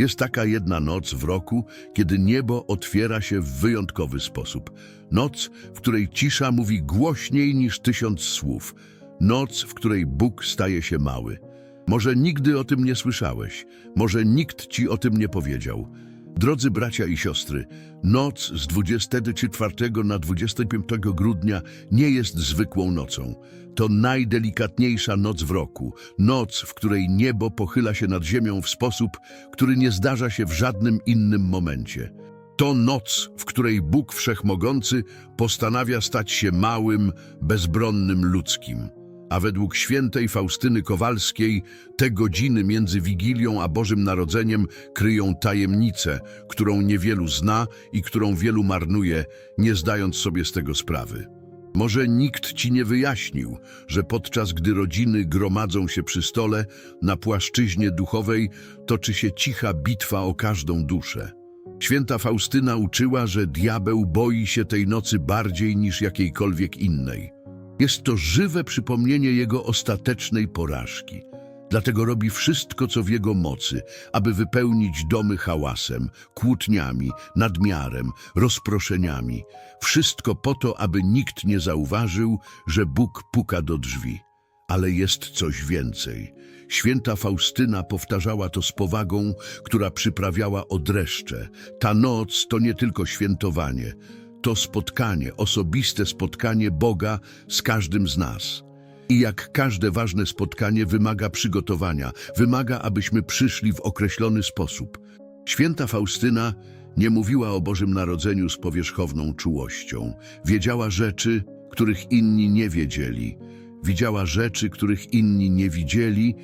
Jest taka jedna noc w roku, kiedy niebo otwiera się w wyjątkowy sposób. Noc, w której cisza mówi głośniej niż tysiąc słów. Noc, w której Bóg staje się mały. Może nigdy o tym nie słyszałeś, może nikt ci o tym nie powiedział. Drodzy bracia i siostry, noc z 24 na 25 grudnia nie jest zwykłą nocą. To najdelikatniejsza noc w roku, noc, w której niebo pochyla się nad ziemią w sposób, który nie zdarza się w żadnym innym momencie. To noc, w której Bóg Wszechmogący postanawia stać się małym, bezbronnym ludzkim. A według świętej Faustyny Kowalskiej te godziny między Wigilią a Bożym Narodzeniem kryją tajemnicę, którą niewielu zna i którą wielu marnuje, nie zdając sobie z tego sprawy. Może nikt ci nie wyjaśnił, że podczas gdy rodziny gromadzą się przy stole, na płaszczyźnie duchowej toczy się cicha bitwa o każdą duszę. Święta Faustyna uczyła, że diabeł boi się tej nocy bardziej niż jakiejkolwiek innej. Jest to żywe przypomnienie jego ostatecznej porażki. Dlatego robi wszystko, co w jego mocy, aby wypełnić domy hałasem, kłótniami, nadmiarem, rozproszeniami. Wszystko po to, aby nikt nie zauważył, że Bóg puka do drzwi. Ale jest coś więcej. Święta Faustyna powtarzała to z powagą, która przyprawiała odreszcze. Ta noc to nie tylko świętowanie, to spotkanie, osobiste spotkanie Boga z każdym z nas. I jak każde ważne spotkanie wymaga przygotowania, wymaga, abyśmy przyszli w określony sposób. Święta Faustyna nie mówiła o Bożym Narodzeniu z powierzchowną czułością. Wiedziała rzeczy, których inni nie wiedzieli. Widziała rzeczy, których inni nie widzieli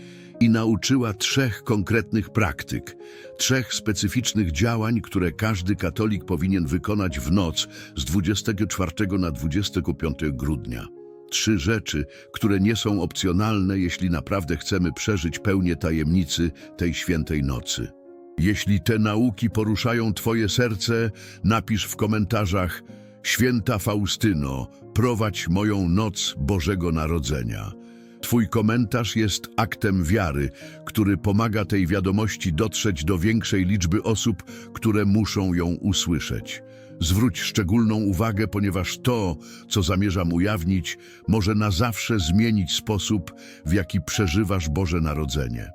i nauczyła trzech konkretnych praktyk, trzech specyficznych działań, które każdy katolik powinien wykonać w noc z 24 na 25 grudnia. Trzy rzeczy, które nie są opcjonalne, jeśli naprawdę chcemy przeżyć pełnię tajemnicy tej świętej nocy. Jeśli te nauki poruszają Twoje serce, napisz w komentarzach Święta Faustyno, prowadź moją noc Bożego Narodzenia. Twój komentarz jest aktem wiary, który pomaga tej wiadomości dotrzeć do większej liczby osób, które muszą ją usłyszeć. Zwróć szczególną uwagę, ponieważ to, co zamierzam ujawnić, może na zawsze zmienić sposób, w jaki przeżywasz Boże Narodzenie.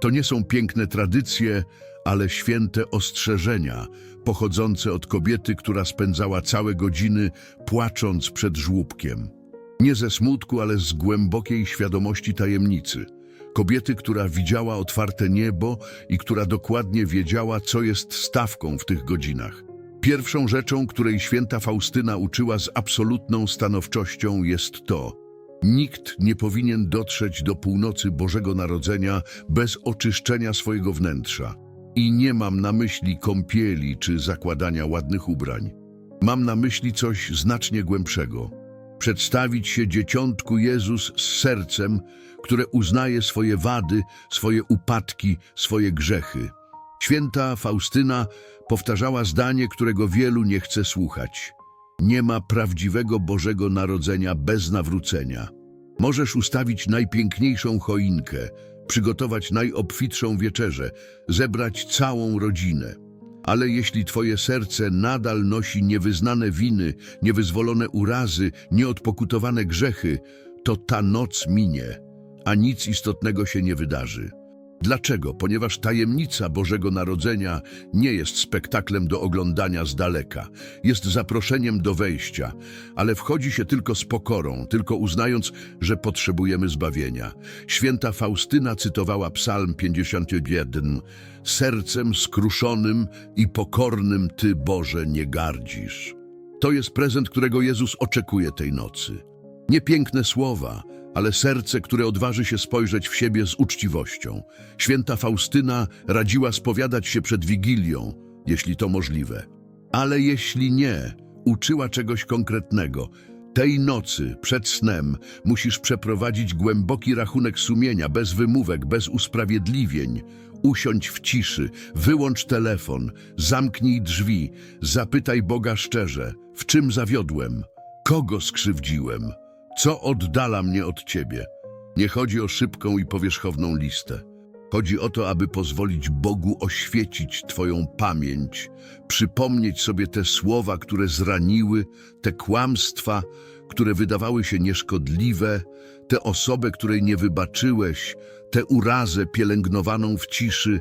To nie są piękne tradycje, ale święte ostrzeżenia, pochodzące od kobiety, która spędzała całe godziny płacząc przed żłóbkiem. Nie ze smutku, ale z głębokiej świadomości tajemnicy. Kobiety, która widziała otwarte niebo i która dokładnie wiedziała, co jest stawką w tych godzinach. Pierwszą rzeczą, której święta Faustyna uczyła z absolutną stanowczością jest to, Nikt nie powinien dotrzeć do północy Bożego Narodzenia bez oczyszczenia swojego wnętrza. I nie mam na myśli kąpieli czy zakładania ładnych ubrań. Mam na myśli coś znacznie głębszego. Przedstawić się dzieciątku Jezus z sercem, które uznaje swoje wady, swoje upadki, swoje grzechy. Święta Faustyna powtarzała zdanie, którego wielu nie chce słuchać. Nie ma prawdziwego Bożego Narodzenia bez nawrócenia. Możesz ustawić najpiękniejszą choinkę, przygotować najobfitszą wieczerzę, zebrać całą rodzinę. Ale jeśli twoje serce nadal nosi niewyznane winy, niewyzwolone urazy, nieodpokutowane grzechy, to ta noc minie, a nic istotnego się nie wydarzy. Dlaczego? Ponieważ tajemnica Bożego Narodzenia nie jest spektaklem do oglądania z daleka. Jest zaproszeniem do wejścia, ale wchodzi się tylko z pokorą, tylko uznając, że potrzebujemy zbawienia. Święta Faustyna cytowała Psalm 51. Sercem skruszonym i pokornym Ty, Boże, nie gardzisz. To jest prezent, którego Jezus oczekuje tej nocy. Nie piękne słowa, ale serce, które odważy się spojrzeć w siebie z uczciwością. Święta Faustyna radziła spowiadać się przed Wigilią, jeśli to możliwe. Ale jeśli nie, uczyła czegoś konkretnego. Tej nocy, przed snem, musisz przeprowadzić głęboki rachunek sumienia, bez wymówek, bez usprawiedliwień. Usiądź w ciszy, wyłącz telefon, zamknij drzwi, zapytaj Boga szczerze, w czym zawiodłem, kogo skrzywdziłem. Co oddala mnie od Ciebie? Nie chodzi o szybką i powierzchowną listę. Chodzi o to, aby pozwolić Bogu oświecić Twoją pamięć, przypomnieć sobie te słowa, które zraniły, te kłamstwa, które wydawały się nieszkodliwe, tę osobę, której nie wybaczyłeś, tę urazę pielęgnowaną w ciszy,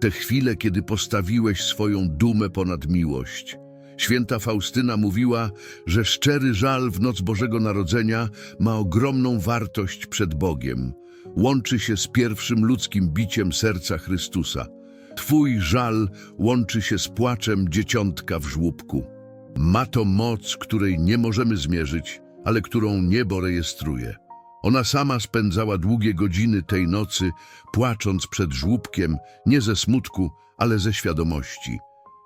te chwile, kiedy postawiłeś swoją dumę ponad miłość. Święta Faustyna mówiła, że szczery żal w noc Bożego Narodzenia ma ogromną wartość przed Bogiem. Łączy się z pierwszym ludzkim biciem serca Chrystusa. Twój żal łączy się z płaczem dzieciątka w żłóbku. Ma to moc, której nie możemy zmierzyć, ale którą niebo rejestruje. Ona sama spędzała długie godziny tej nocy, płacząc przed żłóbkiem, nie ze smutku, ale ze świadomości.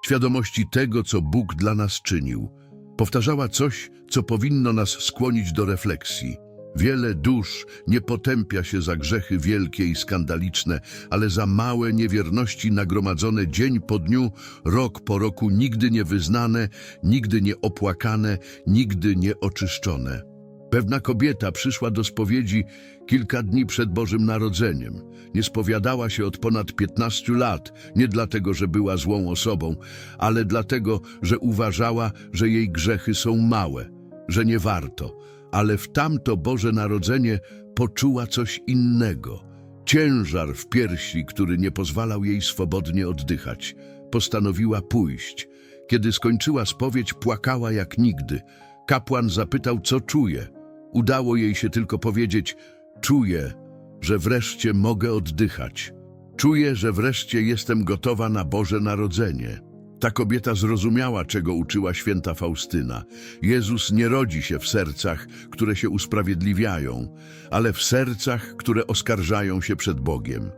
Świadomości tego, co Bóg dla nas czynił. Powtarzała coś, co powinno nas skłonić do refleksji. Wiele dusz nie potępia się za grzechy wielkie i skandaliczne, ale za małe niewierności nagromadzone dzień po dniu, rok po roku, nigdy nie wyznane, nigdy nie opłakane, nigdy nie oczyszczone. Pewna kobieta przyszła do spowiedzi kilka dni przed Bożym Narodzeniem. Nie spowiadała się od ponad 15 lat, nie dlatego, że była złą osobą, ale dlatego, że uważała, że jej grzechy są małe, że nie warto. Ale w tamto Boże Narodzenie poczuła coś innego. Ciężar w piersi, który nie pozwalał jej swobodnie oddychać. Postanowiła pójść. Kiedy skończyła spowiedź, płakała jak nigdy. Kapłan zapytał, co czuje. Udało jej się tylko powiedzieć: Czuję, że wreszcie mogę oddychać. Czuję, że wreszcie jestem gotowa na Boże Narodzenie. Ta kobieta zrozumiała, czego uczyła święta Faustyna. Jezus nie rodzi się w sercach, które się usprawiedliwiają, ale w sercach, które oskarżają się przed Bogiem.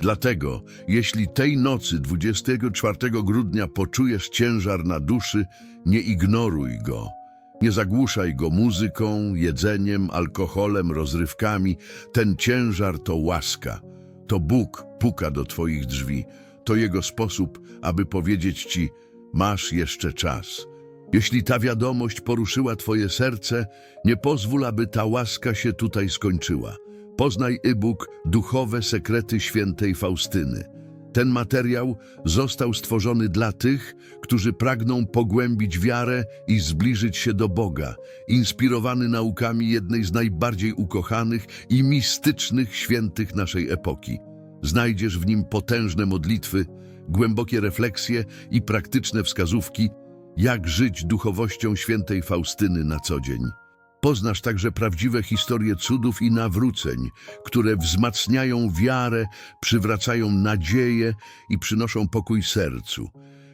Dlatego, jeśli tej nocy 24 grudnia poczujesz ciężar na duszy, nie ignoruj go. Nie zagłuszaj go muzyką, jedzeniem, alkoholem, rozrywkami. Ten ciężar to łaska. To Bóg puka do twoich drzwi. To Jego sposób, aby powiedzieć ci, masz jeszcze czas. Jeśli ta wiadomość poruszyła twoje serce, nie pozwól, aby ta łaska się tutaj skończyła. Poznaj e-book Duchowe Sekrety Świętej Faustyny. Ten materiał został stworzony dla tych, którzy pragną pogłębić wiarę i zbliżyć się do Boga, inspirowany naukami jednej z najbardziej ukochanych i mistycznych świętych naszej epoki. Znajdziesz w nim potężne modlitwy, głębokie refleksje i praktyczne wskazówki, jak żyć duchowością świętej Faustyny na co dzień. Poznasz także prawdziwe historie cudów i nawróceń, które wzmacniają wiarę, przywracają nadzieję i przynoszą pokój sercu.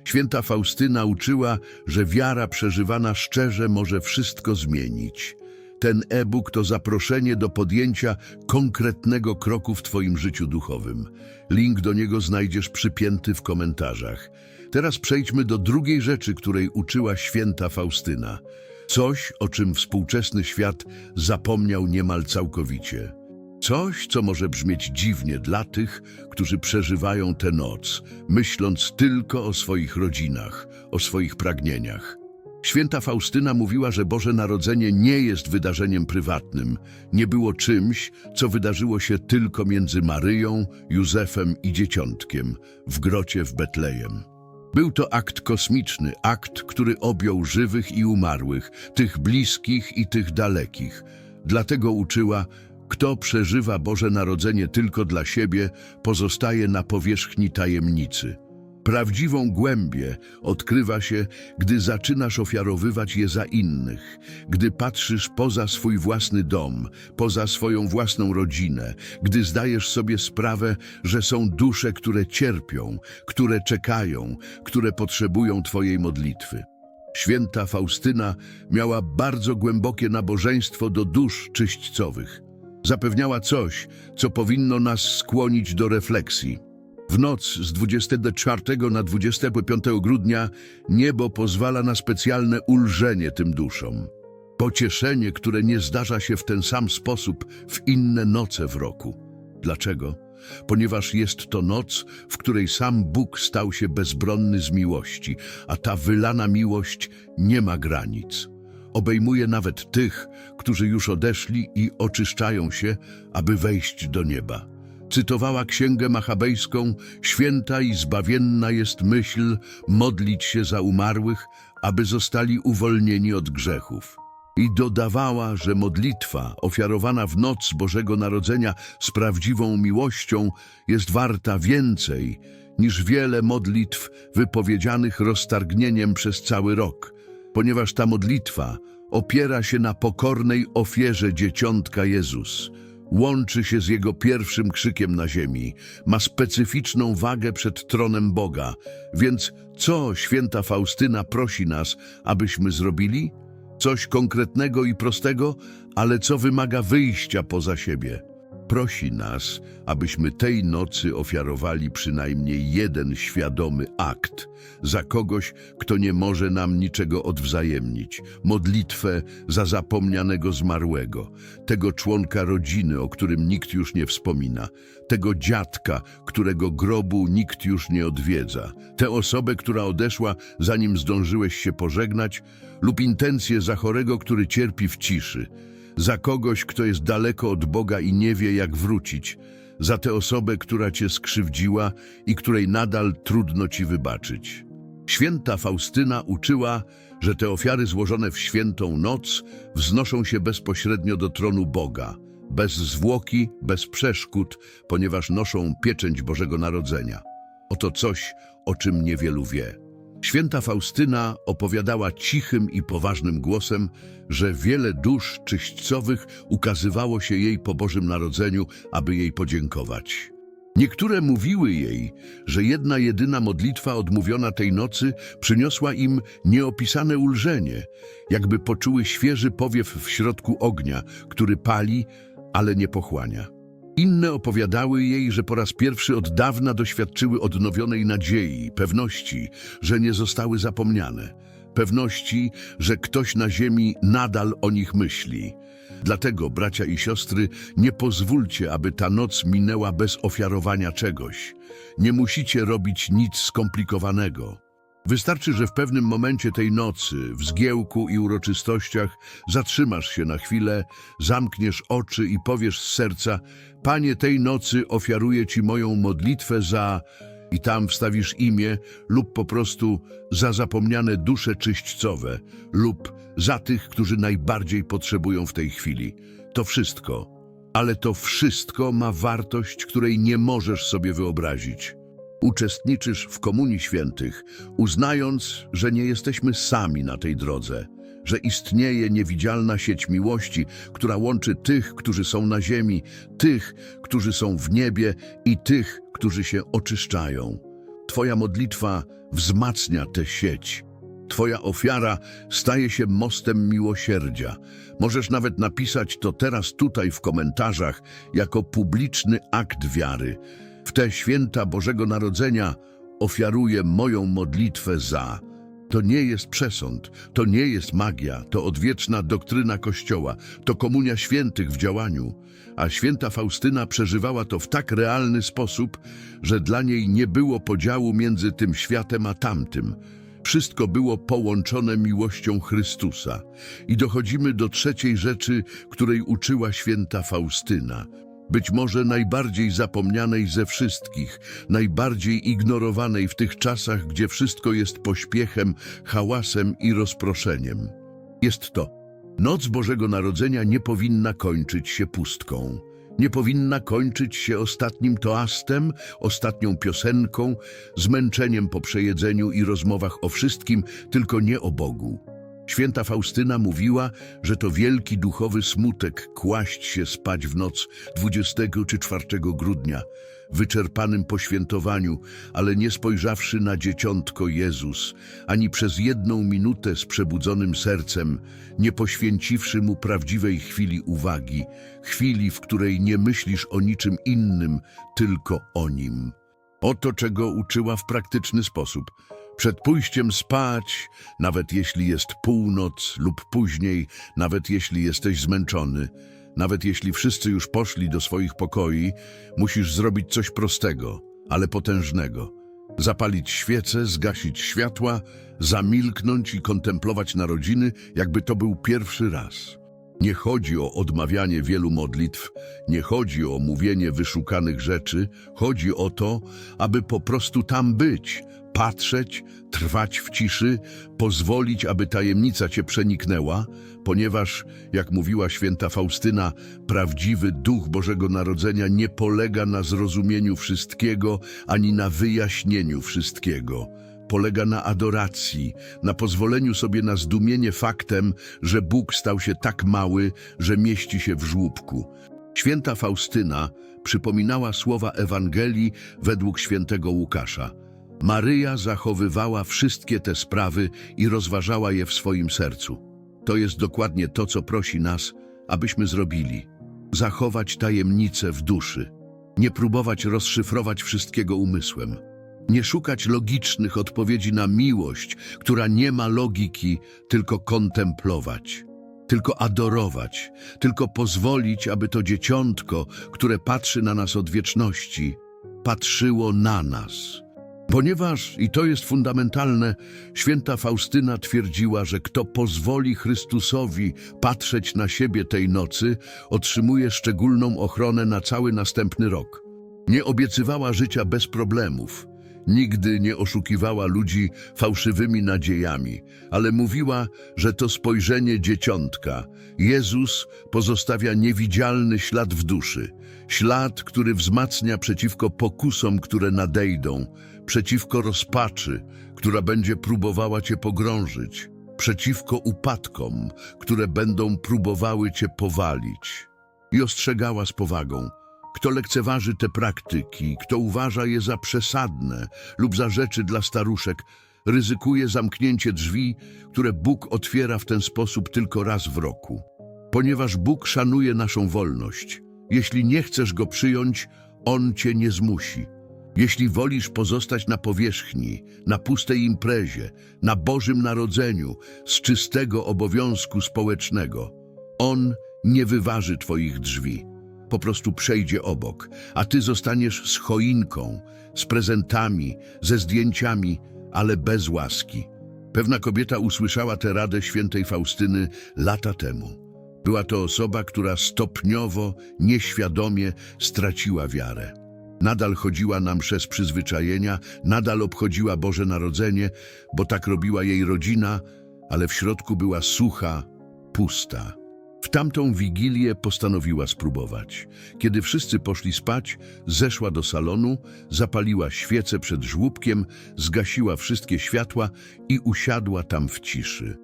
Święta Faustyna uczyła, że wiara przeżywana szczerze może wszystko zmienić. Ten e-book to zaproszenie do podjęcia konkretnego kroku w Twoim życiu duchowym. Link do niego znajdziesz przypięty w komentarzach. Teraz przejdźmy do drugiej rzeczy, której uczyła święta Faustyna. Coś, o czym współczesny świat zapomniał niemal całkowicie. Coś, co może brzmieć dziwnie dla tych, którzy przeżywają tę noc, myśląc tylko o swoich rodzinach, o swoich pragnieniach. Święta Faustyna mówiła, że Boże Narodzenie nie jest wydarzeniem prywatnym, nie było czymś, co wydarzyło się tylko między Maryją, Józefem i Dzieciątkiem w grocie w Betlejem. Był to akt kosmiczny, akt, który objął żywych i umarłych, tych bliskich i tych dalekich. Dlatego uczyła, kto przeżywa Boże Narodzenie tylko dla siebie, pozostaje na powierzchni tajemnicy. Prawdziwą głębię odkrywa się, gdy zaczynasz ofiarowywać je za innych, gdy patrzysz poza swój własny dom, poza swoją własną rodzinę, gdy zdajesz sobie sprawę, że są dusze, które cierpią, które czekają, które potrzebują Twojej modlitwy. Święta Faustyna miała bardzo głębokie nabożeństwo do dusz czyśćcowych. Zapewniała coś, co powinno nas skłonić do refleksji. W noc z 24 na 25 grudnia niebo pozwala na specjalne ulżenie tym duszom. Pocieszenie, które nie zdarza się w ten sam sposób w inne noce w roku. Dlaczego? Ponieważ jest to noc, w której sam Bóg stał się bezbronny z miłości, a ta wylana miłość nie ma granic. Obejmuje nawet tych, którzy już odeszli i oczyszczają się, aby wejść do nieba. Cytowała księgę machabejską Święta i zbawienna jest myśl modlić się za umarłych, aby zostali uwolnieni od grzechów. I dodawała, że modlitwa ofiarowana w noc Bożego Narodzenia z prawdziwą miłością jest warta więcej niż wiele modlitw wypowiedzianych roztargnieniem przez cały rok, ponieważ ta modlitwa opiera się na pokornej ofierze Dzieciątka Jezus. Łączy się z Jego pierwszym krzykiem na ziemi, ma specyficzną wagę przed tronem Boga. Więc co święta Faustyna prosi nas, abyśmy zrobili? Coś konkretnego i prostego, ale co wymaga wyjścia poza siebie. Prosi nas, abyśmy tej nocy ofiarowali przynajmniej jeden świadomy akt za kogoś, kto nie może nam niczego odwzajemnić. Modlitwę za zapomnianego zmarłego, tego członka rodziny, o którym nikt już nie wspomina, tego dziadka, którego grobu nikt już nie odwiedza, tę osobę, która odeszła, zanim zdążyłeś się pożegnać, lub intencję za chorego, który cierpi w ciszy, za kogoś, kto jest daleko od Boga i nie wie, jak wrócić, za tę osobę, która cię skrzywdziła i której nadal trudno ci wybaczyć. Święta Faustyna uczyła, że te ofiary złożone w świętą noc wznoszą się bezpośrednio do tronu Boga, bez zwłoki, bez przeszkód, ponieważ noszą pieczęć Bożego Narodzenia. Oto coś, o czym niewielu wie. Święta Faustyna opowiadała cichym i poważnym głosem, że wiele dusz czyśćcowych ukazywało się jej po Bożym Narodzeniu, aby jej podziękować. Niektóre mówiły jej, że jedna jedyna modlitwa odmówiona tej nocy przyniosła im nieopisane ulżenie, jakby poczuły świeży powiew w środku ognia, który pali, ale nie pochłania. Inne opowiadały jej, że po raz pierwszy od dawna doświadczyły odnowionej nadziei, pewności, że nie zostały zapomniane, pewności, że ktoś na ziemi nadal o nich myśli. Dlatego, bracia i siostry, nie pozwólcie, aby ta noc minęła bez ofiarowania czegoś. Nie musicie robić nic skomplikowanego. Wystarczy, że w pewnym momencie tej nocy, w zgiełku i uroczystościach, zatrzymasz się na chwilę, zamkniesz oczy i powiesz z serca: Panie, tej nocy ofiaruję Ci moją modlitwę za. I tam wstawisz imię, lub po prostu za zapomniane dusze czyśćcowe, lub za tych, którzy najbardziej potrzebują w tej chwili. To wszystko. Ale to wszystko ma wartość, której nie możesz sobie wyobrazić. Uczestniczysz w Komunii Świętych, uznając, że nie jesteśmy sami na tej drodze, że istnieje niewidzialna sieć miłości, która łączy tych, którzy są na ziemi, tych, którzy są w niebie i tych, którzy się oczyszczają. Twoja modlitwa wzmacnia tę sieć. Twoja ofiara staje się mostem miłosierdzia. Możesz nawet napisać to teraz tutaj w komentarzach jako publiczny akt wiary. W te święta Bożego Narodzenia ofiaruję moją modlitwę za. To nie jest przesąd, to nie jest magia, to odwieczna doktryna Kościoła, to komunia świętych w działaniu. A święta Faustyna przeżywała to w tak realny sposób, że dla niej nie było podziału między tym światem a tamtym. Wszystko było połączone miłością Chrystusa. I dochodzimy do trzeciej rzeczy, której uczyła święta Faustyna. Być może najbardziej zapomnianej ze wszystkich, najbardziej ignorowanej w tych czasach, gdzie wszystko jest pośpiechem, hałasem i rozproszeniem. Jest to. Noc Bożego Narodzenia nie powinna kończyć się pustką. Nie powinna kończyć się ostatnim toastem, ostatnią piosenką, zmęczeniem po przejedzeniu i rozmowach o wszystkim, tylko nie o Bogu. Święta Faustyna mówiła, że to wielki duchowy smutek kłaść się spać w noc 20 czy 4 grudnia, wyczerpanym po świętowaniu, ale nie spojrzawszy na dzieciątko Jezus, ani przez jedną minutę z przebudzonym sercem, nie poświęciwszy mu prawdziwej chwili uwagi, chwili, w której nie myślisz o niczym innym, tylko o nim. Oto czego uczyła w praktyczny sposób. Przed pójściem spać, nawet jeśli jest północ lub później, nawet jeśli jesteś zmęczony, nawet jeśli wszyscy już poszli do swoich pokoi, musisz zrobić coś prostego, ale potężnego. Zapalić świecę, zgasić światła, zamilknąć i kontemplować narodziny, jakby to był pierwszy raz. Nie chodzi o odmawianie wielu modlitw, nie chodzi o mówienie wyszukanych rzeczy, chodzi o to, aby po prostu tam być, patrzeć, trwać w ciszy, pozwolić, aby tajemnica cię przeniknęła, ponieważ, jak mówiła święta Faustyna, prawdziwy duch Bożego Narodzenia nie polega na zrozumieniu wszystkiego ani na wyjaśnieniu wszystkiego polega na adoracji, na pozwoleniu sobie na zdumienie faktem, że Bóg stał się tak mały, że mieści się w żłóbku. Święta Faustyna przypominała słowa Ewangelii według świętego Łukasza. Maryja zachowywała wszystkie te sprawy i rozważała je w swoim sercu. To jest dokładnie to, co prosi nas, abyśmy zrobili. Zachować tajemnicę w duszy. Nie próbować rozszyfrować wszystkiego umysłem. Nie szukać logicznych odpowiedzi na miłość, która nie ma logiki, tylko kontemplować, tylko adorować, tylko pozwolić, aby to dzieciątko, które patrzy na nas od wieczności, patrzyło na nas. Ponieważ, i to jest fundamentalne, święta Faustyna twierdziła, że kto pozwoli Chrystusowi patrzeć na siebie tej nocy, otrzymuje szczególną ochronę na cały następny rok. Nie obiecywała życia bez problemów. Nigdy nie oszukiwała ludzi fałszywymi nadziejami, ale mówiła, że to spojrzenie dzieciątka. Jezus pozostawia niewidzialny ślad w duszy. Ślad, który wzmacnia przeciwko pokusom, które nadejdą, przeciwko rozpaczy, która będzie próbowała cię pogrążyć, przeciwko upadkom, które będą próbowały cię powalić. I ostrzegała z powagą – kto lekceważy te praktyki, kto uważa je za przesadne lub za rzeczy dla staruszek, ryzykuje zamknięcie drzwi, które Bóg otwiera w ten sposób tylko raz w roku. Ponieważ Bóg szanuje naszą wolność. Jeśli nie chcesz Go przyjąć, On cię nie zmusi. Jeśli wolisz pozostać na powierzchni, na pustej imprezie, na Bożym Narodzeniu, z czystego obowiązku społecznego, On nie wyważy twoich drzwi po prostu przejdzie obok, a ty zostaniesz z choinką, z prezentami, ze zdjęciami, ale bez łaski. Pewna kobieta usłyszała tę radę świętej Faustyny lata temu. Była to osoba, która stopniowo, nieświadomie straciła wiarę. Nadal chodziła na msze z przyzwyczajenia, nadal obchodziła Boże Narodzenie, bo tak robiła jej rodzina, ale w środku była sucha, pusta. W tamtą wigilię postanowiła spróbować. Kiedy wszyscy poszli spać, zeszła do salonu, zapaliła świecę przed żłóbkiem, zgasiła wszystkie światła i usiadła tam w ciszy.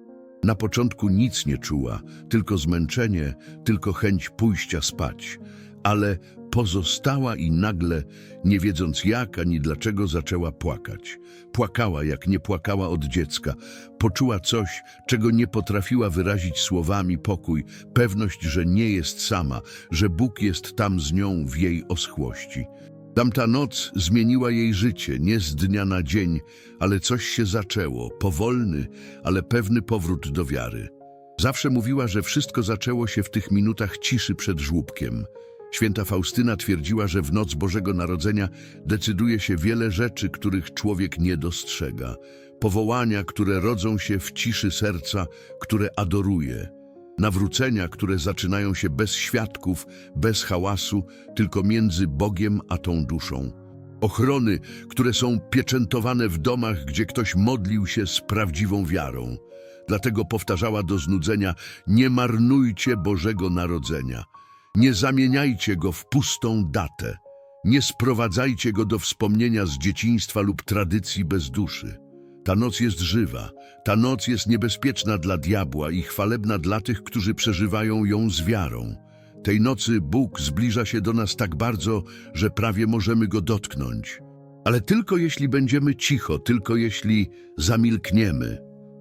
Na początku nic nie czuła, tylko zmęczenie, tylko chęć pójścia spać, ale pozostała i nagle, nie wiedząc jak ani dlaczego, zaczęła płakać. Płakała, jak nie płakała od dziecka. Poczuła coś, czego nie potrafiła wyrazić słowami pokój, pewność, że nie jest sama, że Bóg jest tam z nią w jej oschłości. Tamta noc zmieniła jej życie, nie z dnia na dzień, ale coś się zaczęło, powolny, ale pewny powrót do wiary. Zawsze mówiła, że wszystko zaczęło się w tych minutach ciszy przed żłóbkiem. Święta Faustyna twierdziła, że w noc Bożego Narodzenia decyduje się wiele rzeczy, których człowiek nie dostrzega. Powołania, które rodzą się w ciszy serca, które adoruje. Nawrócenia, które zaczynają się bez świadków, bez hałasu, tylko między Bogiem a tą duszą. Ochrony, które są pieczętowane w domach, gdzie ktoś modlił się z prawdziwą wiarą. Dlatego powtarzała do znudzenia, nie marnujcie Bożego Narodzenia. Nie zamieniajcie go w pustą datę. Nie sprowadzajcie go do wspomnienia z dzieciństwa lub tradycji bez duszy. Ta noc jest żywa, ta noc jest niebezpieczna dla diabła i chwalebna dla tych, którzy przeżywają ją z wiarą. Tej nocy Bóg zbliża się do nas tak bardzo, że prawie możemy go dotknąć. Ale tylko jeśli będziemy cicho, tylko jeśli zamilkniemy,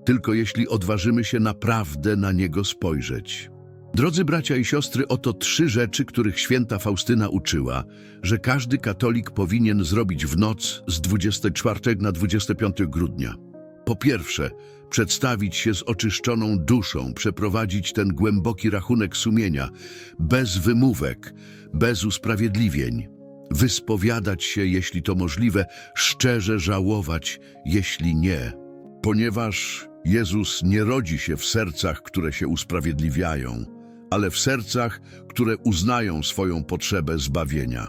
tylko jeśli odważymy się naprawdę na niego spojrzeć. Drodzy bracia i siostry, oto trzy rzeczy, których święta Faustyna uczyła, że każdy katolik powinien zrobić w noc z 24 na 25 grudnia. Po pierwsze, przedstawić się z oczyszczoną duszą, przeprowadzić ten głęboki rachunek sumienia, bez wymówek, bez usprawiedliwień. Wyspowiadać się, jeśli to możliwe, szczerze żałować, jeśli nie. Ponieważ Jezus nie rodzi się w sercach, które się usprawiedliwiają, ale w sercach, które uznają swoją potrzebę zbawienia.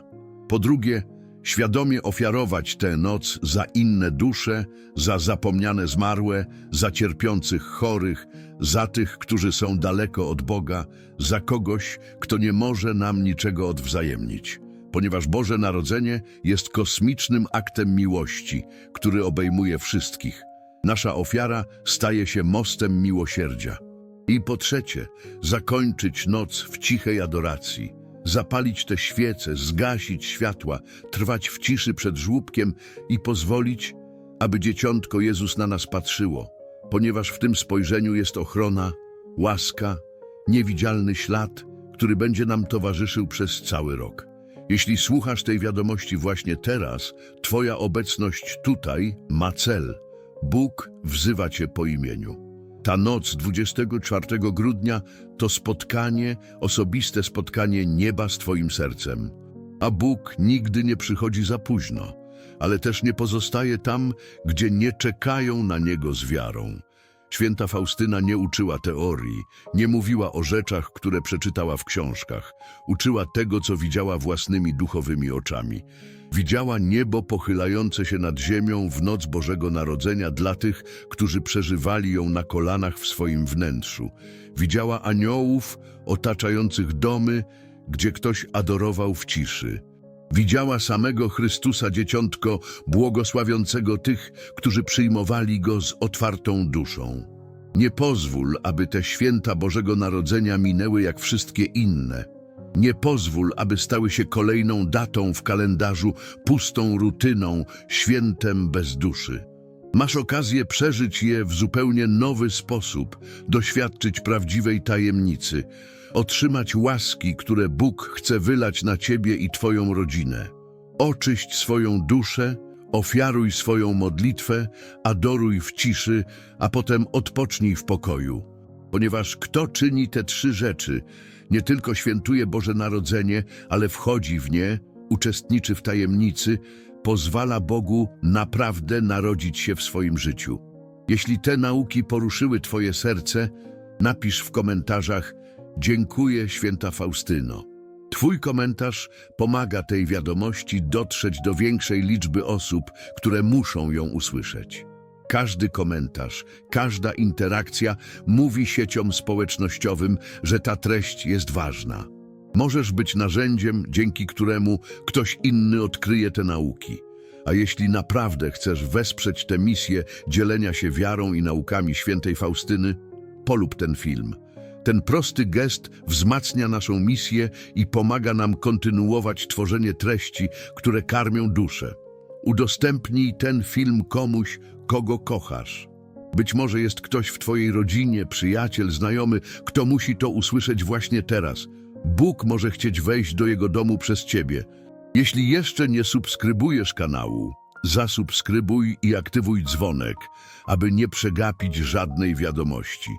Po drugie, świadomie ofiarować tę noc za inne dusze, za zapomniane zmarłe, za cierpiących chorych, za tych, którzy są daleko od Boga, za kogoś, kto nie może nam niczego odwzajemnić. Ponieważ Boże Narodzenie jest kosmicznym aktem miłości, który obejmuje wszystkich. Nasza ofiara staje się mostem miłosierdzia. I po trzecie, zakończyć noc w cichej adoracji. Zapalić te świece, zgasić światła, trwać w ciszy przed żłóbkiem i pozwolić, aby Dzieciątko Jezus na nas patrzyło, ponieważ w tym spojrzeniu jest ochrona, łaska, niewidzialny ślad, który będzie nam towarzyszył przez cały rok. Jeśli słuchasz tej wiadomości właśnie teraz, Twoja obecność tutaj ma cel. Bóg wzywa Cię po imieniu. Ta noc 24 grudnia to spotkanie, osobiste spotkanie nieba z Twoim sercem. A Bóg nigdy nie przychodzi za późno, ale też nie pozostaje tam, gdzie nie czekają na Niego z wiarą. Święta Faustyna nie uczyła teorii, nie mówiła o rzeczach, które przeczytała w książkach. Uczyła tego, co widziała własnymi duchowymi oczami. Widziała niebo pochylające się nad ziemią w noc Bożego Narodzenia dla tych, którzy przeżywali ją na kolanach w swoim wnętrzu. Widziała aniołów otaczających domy, gdzie ktoś adorował w ciszy. Widziała samego Chrystusa Dzieciątko, błogosławiącego tych, którzy przyjmowali Go z otwartą duszą. Nie pozwól, aby te święta Bożego Narodzenia minęły jak wszystkie inne. Nie pozwól, aby stały się kolejną datą w kalendarzu, pustą rutyną, świętem bez duszy. Masz okazję przeżyć je w zupełnie nowy sposób, doświadczyć prawdziwej tajemnicy, otrzymać łaski, które Bóg chce wylać na ciebie i twoją rodzinę. Oczyść swoją duszę, ofiaruj swoją modlitwę, adoruj w ciszy, a potem odpocznij w pokoju. Ponieważ kto czyni te trzy rzeczy, nie tylko świętuje Boże Narodzenie, ale wchodzi w nie, uczestniczy w tajemnicy, pozwala Bogu naprawdę narodzić się w swoim życiu. Jeśli te nauki poruszyły Twoje serce, napisz w komentarzach Dziękuję, święta Faustyno. Twój komentarz pomaga tej wiadomości dotrzeć do większej liczby osób, które muszą ją usłyszeć. Każdy komentarz, każda interakcja mówi sieciom społecznościowym, że ta treść jest ważna. Możesz być narzędziem, dzięki któremu ktoś inny odkryje te nauki. A jeśli naprawdę chcesz wesprzeć tę misję dzielenia się wiarą i naukami świętej Faustyny, polub ten film. Ten prosty gest wzmacnia naszą misję i pomaga nam kontynuować tworzenie treści, które karmią duszę. Udostępnij ten film komuś, kogo kochasz. Być może jest ktoś w Twojej rodzinie, przyjaciel, znajomy, kto musi to usłyszeć właśnie teraz. Bóg może chcieć wejść do jego domu przez Ciebie. Jeśli jeszcze nie subskrybujesz kanału, zasubskrybuj i aktywuj dzwonek, aby nie przegapić żadnej wiadomości.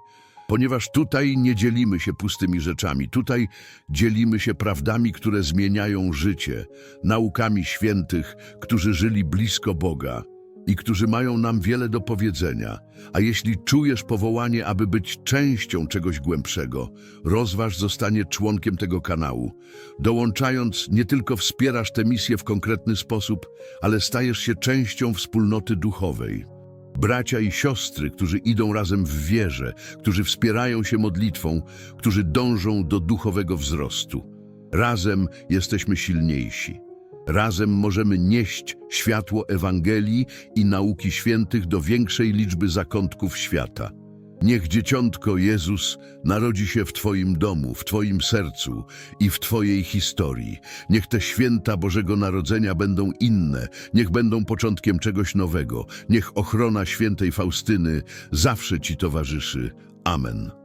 Ponieważ tutaj nie dzielimy się pustymi rzeczami, tutaj dzielimy się prawdami, które zmieniają życie, naukami świętych, którzy żyli blisko Boga i którzy mają nam wiele do powiedzenia. A jeśli czujesz powołanie, aby być częścią czegoś głębszego, rozważ zostanie członkiem tego kanału. Dołączając, nie tylko wspierasz tę misję w konkretny sposób, ale stajesz się częścią wspólnoty duchowej. Bracia i siostry, którzy idą razem w wierze, którzy wspierają się modlitwą, którzy dążą do duchowego wzrostu. Razem jesteśmy silniejsi. Razem możemy nieść światło Ewangelii i nauki świętych do większej liczby zakątków świata. Niech Dzieciątko Jezus narodzi się w Twoim domu, w Twoim sercu i w Twojej historii. Niech te święta Bożego Narodzenia będą inne, niech będą początkiem czegoś nowego. Niech ochrona świętej Faustyny zawsze Ci towarzyszy. Amen.